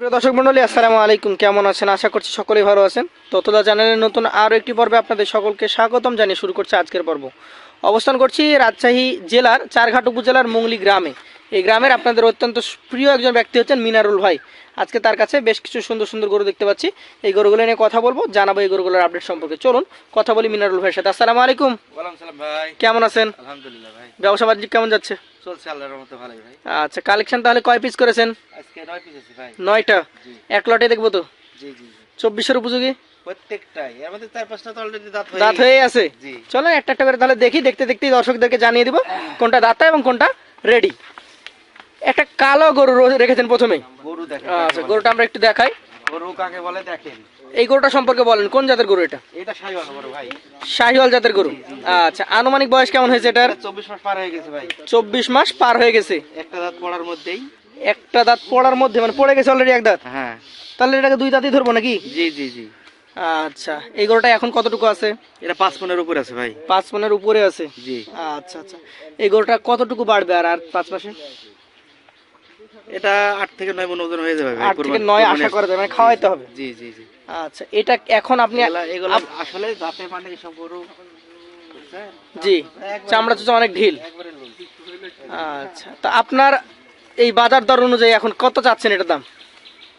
প্রিয় দর্শক মন্ডলী, আসসালামু আলাইকুম। কেমন আছেন? আশা করছি সকলেই ভালো আছেন। ততদা চ্যানেলের নতুন আরও একটি পর্বে আপনাদের সকলকে স্বাগতম জানিয়ে শুরু করছে আজকের পর্ব। অবস্থান করছি রাজশাহী জেলার চারঘাট উপজেলার মুংলি গ্রামে। এই গ্রামের আপনাদের অত্যন্ত প্রিয় একজন ব্যক্তি হচ্ছেন মিনারুল ভাই। আজকে তার কাছে বেশ কিছু সুন্দর সুন্দর গরু দেখতে পাচ্ছি। এই গরুগুলো নিয়ে কথা বলব জানাব এই গরুগুলোর আপডেট সম্পর্কে। চলুন কথা বলি মিনারুল ভাইয়ের সাথে। আসসালামু আলাইকুম। ভাই। কেমন আছেন? আলহামদুলিল্লাহ ভাই। ব্যবসা বাণিজ্য কেমন যাচ্ছে? চলছে আল্লাহর মতো ভালোই ভাই। আচ্ছা কালেকশন তাহলে কয় পিস করেছেন? আজকে নয় পিস আছে ভাই। নয়টা? এক লটে দেখব তো? জি জি জি। চব্বিশের উপযোগী? প্রত্যেকটাই। এর চার পাঁচটা তো অলরেডি দাঁত হয়ে দাঁত হয়ে আছে? জি। একটা একটা করে তাহলে দেখি দেখতে দেখতেই দর্শকদেরকে জানিয়ে দিব কোনটা দাঁতা এবং কোনটা রেডি একটা কালো গরু রেখেছেন প্রথমে গরু দেখেন আচ্ছা গরুটা আমরা একটু দেখাই। গরু কাকে বলে দেখেন। এই গরুটা সম্পর্কে বলেন কোন জাতের গরু এটা? ভাই। শাহিওয়াল জাতের গরু। আচ্ছা আনুমানিক বয়স কেমন হয়েছে এটার? এটা চব্বিশ মাস পার হয়ে গেছে ভাই। চব্বিশ মাস পার হয়ে গেছে। একটা দাঁত পড়ার মধ্যেই। একটা দাঁত পড়ার মধ্যে মানে পড়ে গেছে অলরেডি এক দাঁত? হ্যাঁ। তাহলে এটাকে দুই দাঁতই ধরবো নাকি? জি জি জি। আচ্ছা এই গরুটা এখন কতটুকু আছে? এটা পাঁচ পনেরো উপরে আছে ভাই। পাঁচ মনের উপরে আছে? জি। আচ্ছা আচ্ছা। এই গরুটা কতটুকু বাড়বে আর আর পাঁচ মাসে? এটা আট থেকে নয় মন ওজন হয়ে যাবে ভাই আট থেকে কুরবানি- নয় কুরবানি আশা করা যায় মানে খাওয়াইতে হবে? জি জি জি। আচ্ছা এটা এখন আপনি এগুলা আসলে মানে গরু জি চামড়া চোচা অনেক ঢিল। আচ্ছা তা আপনার এই বাজার দর অনুযায়ী এখন কত চাচ্ছেন এটার দাম?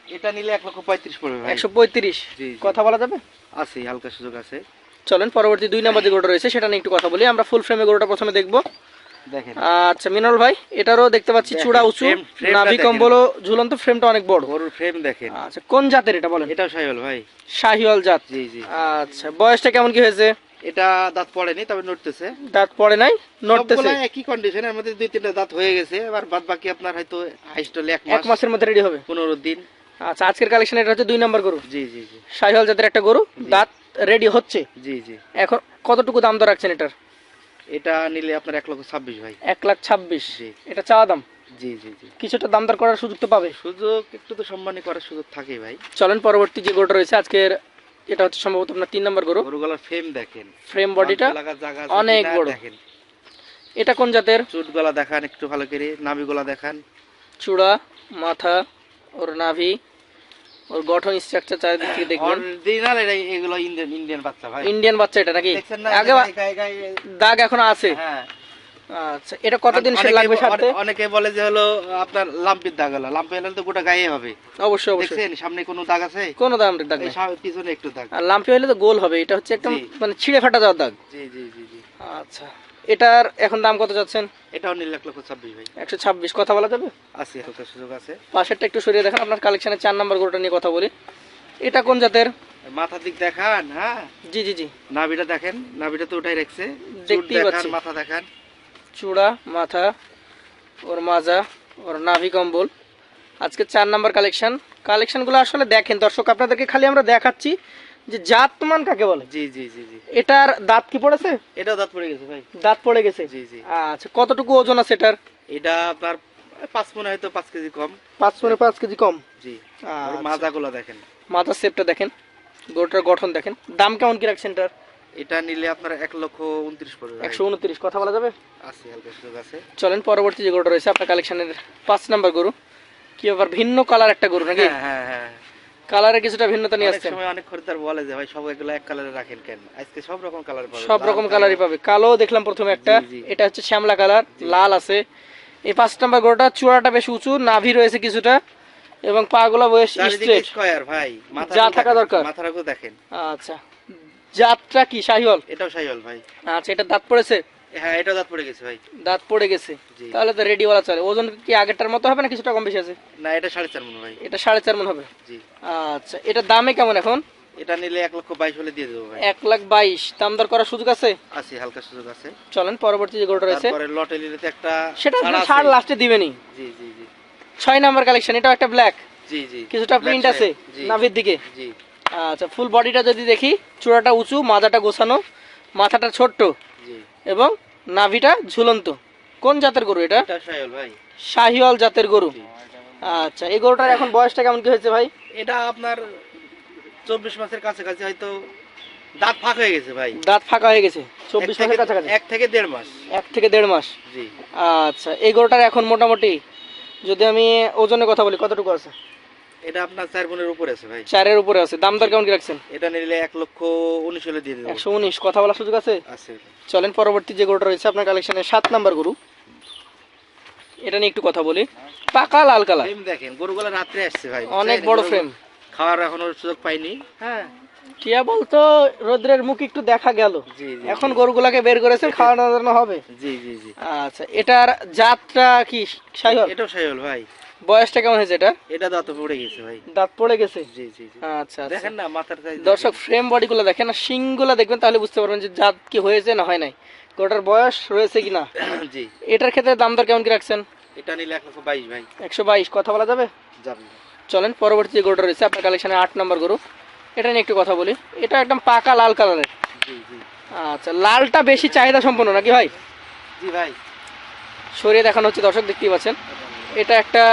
এটা নিলে এক লক্ষ পঁয়ত্রিশ পড়বে একশো পঁয়ত্রিশ। কথা বলা যাবে? আছে হালকা সুযোগ আছে। চলেন পরবর্তী দুই নম্বর যে গরুটা রয়েছে সেটা নিয়ে একটু কথা বলি। আমরা ফুল ফ্রেমে গরুটা প্রথমে দেখব। আচ্ছা মিনারুল ভাই এটারও দেখতে পাচ্ছি চূড়া উঁচু নাভি। কম্বলও ঝুলন্ত ফ্রেমটা অনেক বড়। গরুর ফ্রেম দেখেন। আচ্ছা কোন জাতের এটা বলেন? এটাও সাইওয়াল ভাই। শাহিওয়াল জাত। জি জি। আচ্ছা বয়সটা কেমন কি হয়েছে? এটা দাঁত পড়েনি তবে নড়তেছে। দাঁত পড়ে নাই নড়তেছে। একই কন্ডিশনের মধ্যে দুই তিনটা দাঁত হয়ে গেছে এবার বাদ বাকি আপনার হয়তো হাইস্ট হলে এক এক মাসের মধ্যে রেডি হবে? পনেরো দিন। আচ্ছা আজকের কালেকশন এটা হচ্ছে দুই নম্বর গরু? জি জি জি। শাহিওয়াল জাতের একটা গরু দাঁত রেডি হচ্ছে। জি জি। এখন কতটুকু দাম দর রাখছেন এটার? এটা নিলে আপনার এক লক্ষ ছাব্বিশ ভাই। এক লাখ ছাব্বিশ। জি। এটা চাওয়া দাম? জি জি জি। কিছুটা দাম দর করার সুযোগ তো পাবে। সুযোগ একটু তো সম্মানী করার সুযোগ থাকে ভাই। চলেন পরবর্তী যে গরুটা রয়েছে আজকের এটা হচ্ছে সম্ভবত আপনার তিন নম্বর গরু। গরুগুলার ফ্রেম দেখেন। ফ্রেম বডিটা অনেক বড়। দেখেন। এটা কোন জাতের? চুট গলা দেখান একটু ভালো করে নাভি গলা দেখান। চূড়া মাথা ওর নাভি। ওর গঠন স্ট্রাকচার চারিদিক থেকে দেখবেন। অরিজিনাল এটা এগুলো ইন্ডিয়ান ইন্ডিয়ান বাচ্চা ভাই। ইন্ডিয়ান বাচ্চা এটা নাকি? আগে দাগ এখনও আছে? হ্যাঁ। আচ্ছা এটা কতদিন সে লাগবে অনে- অনেকে বলে যে হলো আপনার লাম্পির দাগ হলো। লাম্পি হলে তো গোটা গায়ে হবে। অবশ্যই অবশ্যই। দেখছেন সামনে কোনো দাগ আছে? কোনো দাম দাগ নেই। পিছনে একটু দাগ। আর লাম্পি হলে তো গোল হবে এটা হচ্ছে একদম মানে ছিঁড়ে ফাটা যাওয়ার দাগ। জি জি জি জি। আচ্ছা। এটার এখন দাম কত যাচ্ছেন? এটাও নিলে এক লক্ষ ছাব্বিশ ভাই। একশো ছাব্বিশ কথা বলা যাবে? আছে সুযোগ আছে। পাশেরটা একটু সরিয়ে দেখেন আপনার কালেকশনের চার নম্বর গরুটা নিয়ে কথা বলি। এটা কোন জাতের? মাথার দিক দেখান হ্যাঁ? জি জি জি। নাভিটা দেখেন নাভিটা তো উঠাই রাখছে। দেখতেই পাচ্ছি। মাথা দেখান। চূড়া মাথা ওর মাজা ওর নাভি কম্বল। আজকে চার নাম্বার কালেকশন কালেকশনগুলো আসলে দেখেন দর্শক আপনাদেরকে খালি আমরা দেখাচ্ছি। যে জাত মান কাকে বলে? জি জি জি জি। এটার দাঁত কি পড়েছে? এটাও দাঁত পড়ে গেছে ভাই। দাঁত পড়ে গেছে? জি জি। আচ্ছা কতটুকু ওজন আছে এটার? এটা আপনার পাঁচ মনে হয়তো পাঁচ কেজি কম। পাঁচ পনে পাঁচ কেজি কম? জি। আচ্ছা। আর মাজাগুলো দেখেন। মাথার শেপটা দেখেন। গরুটার গঠন দেখেন। দাম কেমন কি রাখছেন এটার? এটা নিলে আপনার এক লক্ষ উনত্রিশ পড়বে একশো উনত্রিশ। কথা বলা যাবে? আছে হালকা সুযোগ আছে। চলেন পরবর্তী যে গরুটা রয়েছে আপনার কালেকশনের পাঁচ নাম্বার গরু। কি ব্যাপার ভিন্ন কালার একটা গরু নাকি? হ্যাঁ হ্যাঁ হ্যাঁ। কালারে কিছুটা ভিন্নতা নিয়ে আসছেন। সময় অনেক খরিদ্দার বলে যে ভাই সব এগুলো এক কালারে রাখেন কেন? আজকে সব রকম কালার পাবেন সব রকম কালারই পাবে। কালো দেখলাম প্রথমে একটা। এটা হচ্ছে শ্যামলা কালার লাল আছে। এই পাঁচ নাম্বার গরুটা চূড়াটা বেশ উঁচু নাভি রয়েছে কিছুটা এবং পা গুলা বেশ স্ট্রেট স্কয়ার ভাই। মাথা যা থাকা দরকার। মাথাটাকেও দেখেন। আচ্ছা। জাতটা কি? শাহিওয়াল? এটাও সাইল ভাই। আচ্ছা এটা দাঁত পড়েছে? হ্যাঁ এটাও দাঁত পড়ে গেছে ভাই। দাঁত পড়ে গেছে? তাহলে তো রেডিওয়ালা চলে। ওজন কি আগেরটার মতো হবে না কিছুটা কম বেশি আছে? না এটা সাড়ে চার মনে ভাই। এটা সাড়ে চার মন হবে? জি। আচ্ছা এটা দামে কেমন এখন? এটা নিলে এক লক্ষ বাইশ হলে দিয়ে দেবো ভাই। এক লাখ বাইশ। দাম দর করার সুযোগ আছে? আছে হালকা সুযোগ আছে। চলেন পরবর্তী যে গরুটা রয়েছে। তারপরে লটে নিলে একটা সেটা ছাড় লাস্টে দিবেনি জি জি জি। ছয় নাম্বার কালেকশন এটাও একটা ব্ল্যাক জি জি। কিছুটা প্রিন্ট আছে নাভির দিকে। জি। আচ্ছা ফুল বডিটা যদি দেখি চূড়াটা উঁচু মাথাটা গোছানো মাথাটা ছোট্ট। এবং নাভিটা ঝুলন্ত। কোন জাতের গরু এটা? শাহিওয়াল জাতের গরু। আচ্ছা এই গরুটার এখন বয়সটা কেমন কি হয়েছে ভাই? এটা আপনার চব্বিশ মাসের কাছাকাছি হয়তো দাঁত ফাঁক হয়ে গেছে ভাই। দাঁত ফাঁকা হয়ে গেছে চব্বিশ মাসের কাছাকাছি? এক থেকে দেড় মাস। এক থেকে দেড় মাস? জি। আচ্ছা এই গরুটার এখন মোটামুটি যদি আমি ওজনের কথা বলি কতটুকু আছে? এটা আপনার চার বোনের উপরে আছে ভাই। চারের উপরে আছে। দাম দর কেমন কি রাখছেন? এটা নিলে এক লক্ষ উনিশ হলে দিয়ে দেবো। একশো উনিশ। কথা বলার সুযোগ আছে? আছে। চলেন পরবর্তী যে গরুটা রয়েছে আপনার কালেকশনে সাত নাম্বার গরু। এটা নিয়ে একটু কথা বলি। পাকা লাল কালার। দেখেন গরুগুলো রাত্রে আসছে ভাই। অনেক বড় ফ্রেম খাওয়ার এখনও সুযোগ পাইনি। হ্যাঁ। টিয়া বলতো রোদ্রের মুখ একটু দেখা গেল। এখন গরুগুলাকে বের করেছেন খাওয়ানো দাওয়ানো হবে। জি জি জি। আচ্ছা এটার জাতটা কি? সাইহল এটাও সাইল ভাই। বয়সটা কেমন হয়েছে এটা? এটা দাঁত পড়ে গেছে ভাই। দাঁত পড়ে গেছে? জি জি আচ্ছা আচ্ছা। দেখেন না মাথার সাইজ দর্শক ফ্রেম বডিগুলো দেখেন আর শিংগুলো দেখবেন তাহলে বুঝতে পারবেন যে জাত কি হয়েছে না হয় নাই। গরুটার বয়স রয়েছে কি না জি। এটার ক্ষেত্রে দাম দর কেমন কি রাখছেন? এটা নিলে এক লক্ষ বাইশ ভাই। একশো বাইশ কথা বলা যাবে? যাবে। চলেন পরবর্তী যে গরুটা রয়েছে আপনার কালেকশনে আট নম্বর গরু। এটা নিয়ে একটু কথা বলি। এটা একদম পাকা লাল কালারের। জি জি। আচ্ছা লালটা বেশি চাহিদা সম্পন্ন নাকি ভাই? জি ভাই। সরিয়ে দেখানো হচ্ছে দর্শক দেখতেই পাচ্ছেন। এটা একটা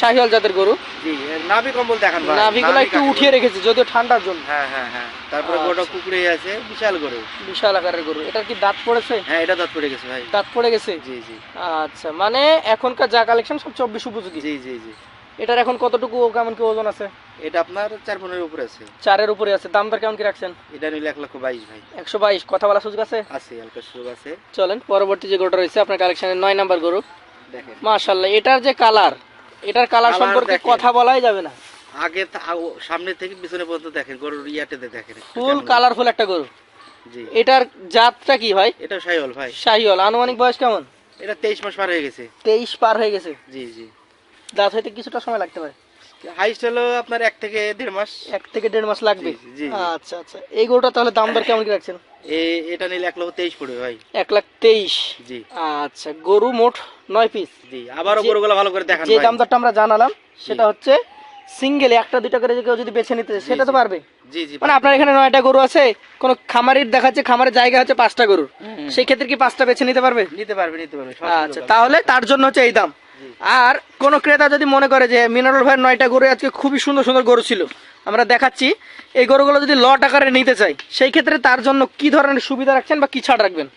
শাহিওয়াল জাতের গরু। জি নাভি কম্বল দেখান ভাই। নাভিগুলো একটু উঠিয়ে রেখেছে যদিও ঠান্ডার জন্য। হ্যাঁ হ্যাঁ হ্যাঁ। তারপরে আচ্ছা। গোটা কুকুরে আছে বিশাল গরু। বিশাল আকারের গরু। এটার কি দাঁত পড়েছে? হ্যাঁ এটা দাঁত পড়ে গেছে ভাই। দাঁত পড়ে গেছে? জি জি। আচ্ছা মানে এখনকার যা কালেকশন সব চব্বিশ উপযোগী। জি জি জি। এটার এখন কতটুকু কেমন কি ওজন আছে? এটা আপনার চার পনেরোর উপরে আছে। চারের উপরে আছে। দাম দর কেমন কি রাখছেন? এটা নিলে এক লক্ষ বাইশ ভাই। একশো বাইশ। কথা বলা সুযোগ আছে? আছে সুযোগ আছে। চলেন পরবর্তী যে গরুটা রয়েছে আপনার কালেকশনের নয় নাম্বার গরু। মাশাল্লাহ এটার যে কালার এটার কালার সম্পর্কে কথা বলাই যাবে না। আগে সামনে থেকে পিছনে পর্যন্ত দেখেন গরুর ইয়াটেতে দেখেন ফুল। কালারফুল একটা গরু। জি। এটার জাতটা কি ভাই? এটা সাইল ভাই। শাহিওয়াল আনুমানিক বয়স কেমন? এটা তেইশ মাস পার হয়ে গেছে। তেইশ পার হয়ে গেছে। জি জি। দাঁত হইতে কিছুটা সময় লাগতে পারে। হাইস্ট হলো আপনার এক থেকে দেড় মাস। এক থেকে দেড় মাস লাগবে। আচ্ছা আচ্ছা। এই গরুটা তাহলে দাম দর কেমন কি রাখছেন? এটা নিলে এক লক্ষ তেইশ পড়বে ভাই। এক লাখ তেইশ? জি। আচ্ছা গরু মোট নয় পিস জি আবারও গরুগুলো ভালো করে দেখান যে দাম দরটা আমরা জানালাম সেটা হচ্ছে সিঙ্গেল একটা দুইটা করে কেউ যদি বেছে নিতে সেটা তো পারবে? জি জি। মানে আপনার এখানে নয়টা গরু আছে কোন খামারির দেখাচ্ছে খামারের জায়গা হচ্ছে পাঁচটা গরুর। সেই ক্ষেত্রে কি পাঁচটা বেছে নিতে পারবে? নিতে পারবে নিতে পারবে। আচ্ছা তাহলে তার জন্য হচ্ছে এই দাম। আর কোন ক্রেতা যদি মনে করে যে মিনারুল ভাইয়ের নয়টা গরু আজকে খুবই সুন্দর সুন্দর গরু ছিল আমরা দেখাচ্ছি এই গরুগুলো যদি লট আকারে নিতে চাই সেই ক্ষেত্রে তার জন্য কি ধরনের সুবিধা রাখছেন বা কি ছাড় রাখবেন?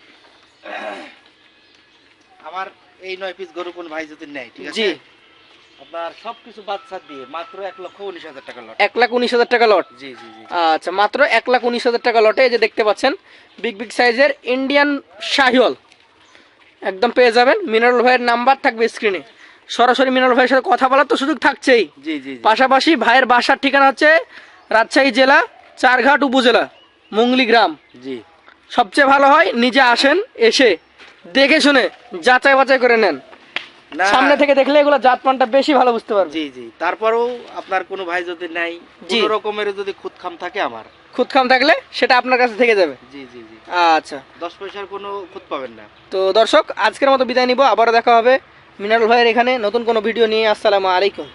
আমার এই নয় পিস গরু কোন ভাই যদি নেয় ঠিক আছে? জি। আপনার সবকিছু বাচ্চা দিয়ে মাত্র এক লক্ষ উনিশ হাজার টাকা লট। এক লাখ উনিশ হাজার টাকা লট? জি আচ্ছা মাত্র এক লাখ উনিশ হাজার টাকা লটে এই যে দেখতে পাচ্ছেন বিগ বিগ সাইজের ইন্ডিয়ান শাহিওয়াল। একদম পেয়ে যাবেন মিনারুল ভাইয়ের নাম্বার থাকবে স্ক্রিনে সরাসরি মিনাল ভাইয়ের সাথে কথা বলার তো সুযোগ থাকছেই। জি জি জি। পাশাপাশি ভাইয়ের বাসার ঠিকানা হচ্ছে রাজশাহী জেলা চারঘাট উপজেলা মুংলি গ্রাম। জি। সবচেয়ে ভালো হয় নিজে আসেন এসে দেখে শুনে যাচাই বাছাই করে নেন। সামনে থেকে দেখলে এগুলো জাতমানটা বেশি ভালো বুঝতে পারবে। জি জি। তারপরেও আপনার কোনো ভাই যদি জি। কোনো রকমের যদি খুদ খাম থাকে আমার। খুদখাম থাকলে সেটা আপনার কাছে থেকে যাবে। জি জি জি। আচ্ছা। দশ পয়সার কোনো খুদ পাবেন না। তো দর্শক আজকের মতো বিদায় নিব আবারও দেখা হবে মিনারুল ভাইয়ের এখানে নতুন কোনো ভিডিও নিয়ে আসসালামু আলাইকুম।